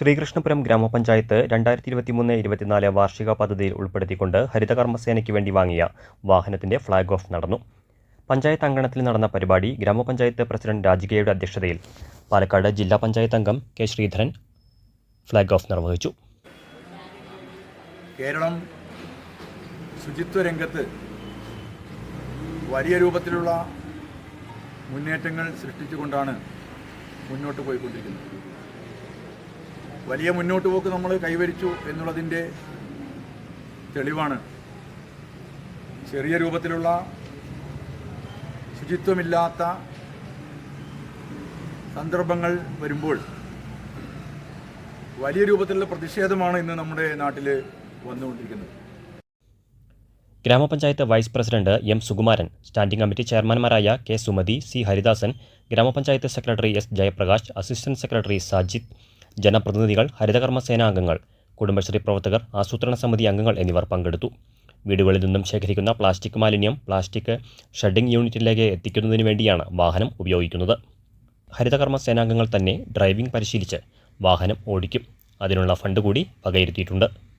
ശ്രീകൃഷ്ണപുരം ഗ്രാമപഞ്ചായത്ത് രണ്ടായിരത്തി ഇരുപത്തിമൂന്ന് ഇരുപത്തിനാല് വാർഷിക പദ്ധതിയിൽ ഉൾപ്പെടുത്തിക്കൊണ്ട് ഹരിതകർമ്മസേനയ്ക്ക് വേണ്ടി വാങ്ങിയ വാഹനത്തിന്റെ ഫ്ളാഗ് ഓഫ് നടന്നു. പഞ്ചായത്ത് അങ്കണത്തിൽ നടന്ന പരിപാടി ഗ്രാമപഞ്ചായത്ത് പ്രസിഡന്റ് രാജികയുടെ അധ്യക്ഷതയിൽ പാലക്കാട് ജില്ലാ പഞ്ചായത്ത് അംഗം കെ ശ്രീധരൻ ഫ്ളാഗ് ഓഫ് നിർവഹിച്ചു. കേരളം ശുചിത്വ രംഗത്ത് വലിയ രൂപത്തിലുള്ള മുന്നേറ്റങ്ങൾ സൃഷ്ടിച്ചുകൊണ്ടാണ് മുന്നോട്ട് പോയിക്കൊണ്ടിരിക്കുന്നത്. വലിയ മുന്നോട്ട് പോക്ക് നമ്മൾ കൈവരിച്ചു എന്നുള്ളതിന്റെ തെളിവാണ്. ചെറിയ രൂപത്തിലുള്ള ശുചിത്വമില്ലാത്ത സന്ദർഭങ്ങൾ വരുമ്പോൾ വലിയ രൂപത്തിലുള്ള പ്രതിഷേധമാണ് ഇന്ന് നമ്മുടെ നാട്ടിൽ വന്നുകൊണ്ടിരിക്കുന്നത്. ഗ്രാമപഞ്ചായത്ത് vice president M Sukumaran standing committee ചെയർമാൻമാരായ K Sumathi C Haridasan ഗ്രാമപഞ്ചായത്ത് secretary S Jayaprakash assistant secretary Sajid ജനപ്രതിനിധികൾ ഹരിതകർമ്മ സേനാംഗങ്ങൾ കുടുംബശ്രീ പ്രവർത്തകർ ആസൂത്രണ സമിതി അംഗങ്ങൾ എന്നിവർ പങ്കെടുത്തു. വീടുകളിൽ നിന്നും ശേഖരിക്കുന്ന പ്ലാസ്റ്റിക് മാലിന്യം പ്ലാസ്റ്റിക് ഷെഡിംഗ് യൂണിറ്റിലേക്ക് എത്തിക്കുന്നതിന് വേണ്ടിയാണ് വാഹനം ഉപയോഗിക്കുന്നത്. ഹരിതകർമ്മ സേനാംഗങ്ങൾ തന്നെ ഡ്രൈവിംഗ് പരിശീലിച്ച് വാഹനം ഓടിക്കും. അതിനുള്ള ഫണ്ട് കൂടി വകയിരുത്തിയിട്ടുണ്ട്.